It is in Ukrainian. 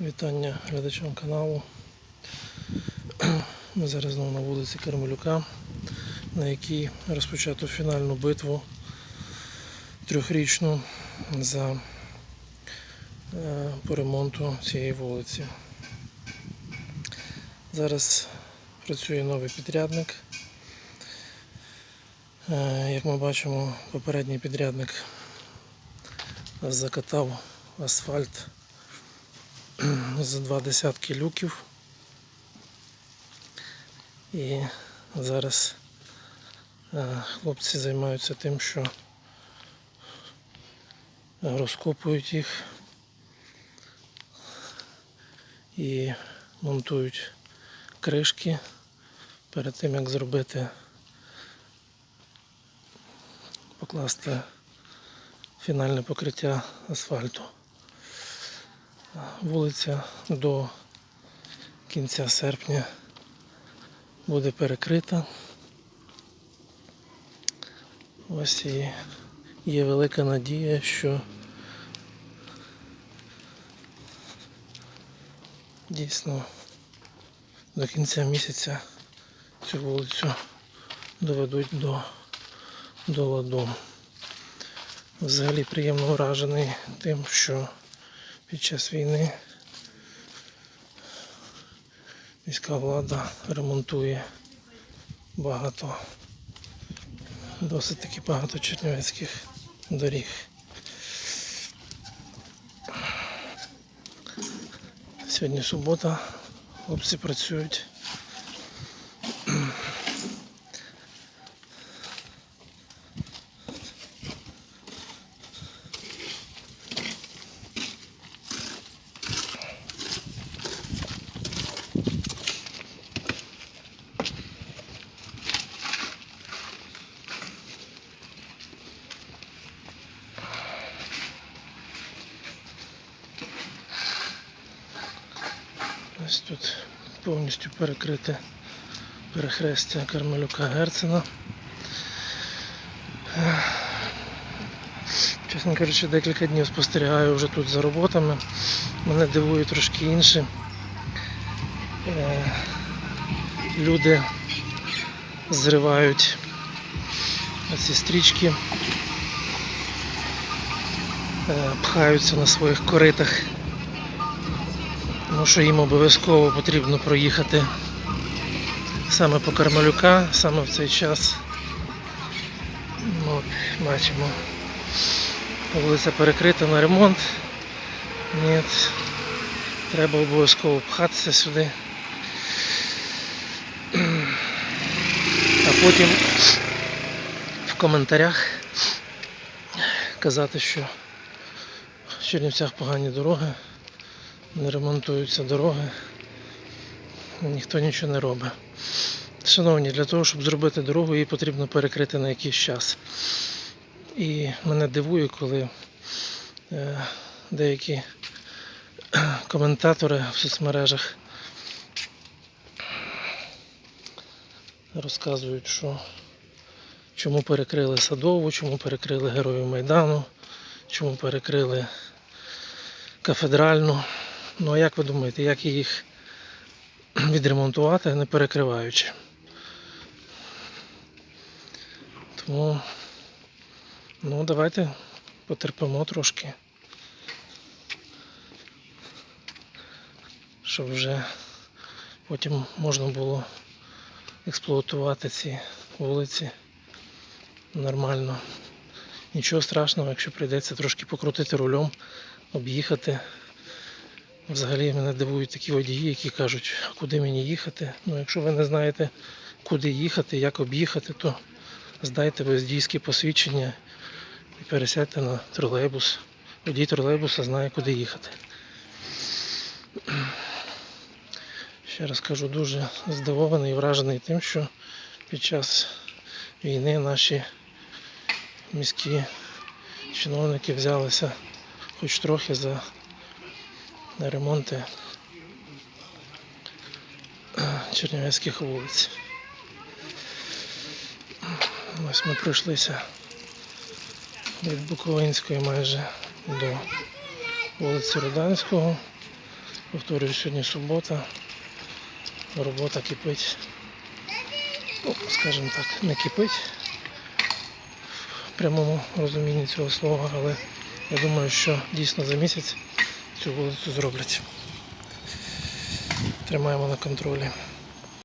Вітання глядачам каналу. Ми зараз знову на вулиці Кармелюка, на якій розпочато фінальну битву трьохрічну за е, по ремонту цієї вулиці. Зараз працює новий підрядник. Е, Як ми бачимо, попередній підрядник закатав асфальт за два десятки люків. І зараз е, хлопці займаються тим, що розкопують їх і монтують кришки перед тим, як зробити, покласти фінальне покриття асфальту. Вулиця до кінця серпня буде перекрита. Ось і є велика надія, що дійсно до кінця місяця цю вулицю доведуть до, до ладу. Взагалі приємно вражений тим, що під час війни міська влада ремонтує багато, досить таки багато чернівецьких доріг. Сьогодні субота, хлопці працюють. Ось тут повністю перекрите перехрестя Кармелюка Герцена. Чесно кажучи, декілька днів спостерігаю вже тут за роботами. Мене дивує трошки інше. Е, Люди зривають ці стрічки, е, пхаються на своїх коритах. Тому що їм обов'язково потрібно проїхати саме по Кармелюка, саме в цей час. Ну, От, бачимо. Вулиця перекрита на ремонт. Ні, треба обов'язково пхатися сюди. А потім в коментарях казати, що в Чернівцях погані дороги не ремонтуються дороги, ніхто нічого не робить. Шановні, для того, щоб зробити дорогу, її потрібно перекрити на якийсь час. І мене дивує, коли е, деякі коментатори в соцмережах розказують, що чому перекрили Садову, чому перекрили Героїв Майдану, чому перекрили кафедральну. Ну а як ви думаєте, як їх відремонтувати, не перекриваючи? Тому ну давайте потерпимо трошки. Щоб вже потім можна було експлуатувати ці вулиці нормально. Нічого страшного, якщо прийдеться трошки покрутити рулем, об'їхати. Взагалі мене дивують такі водії, які кажуть, куди мені їхати. Ну, якщо ви не знаєте, куди їхати, як об'їхати, то здайте водійське посвідчення і пересядьте на тролейбус. Водій тролейбуса знає, куди їхати. Ще раз кажу, дуже здивований і вражений тим, що під час війни наші міські чиновники взялися хоч трохи за на ремонти чернівецьких вулиць. Ось ми пройшлися від Буковинської майже до вулиці Руданського. Повторюю, сьогодні субота. Робота кипить. Ну, скажімо так, не кипить в прямому розумінні цього слова, але я думаю, що дійсно за місяць цю вулицю зроблять. Тримаємо на контролі.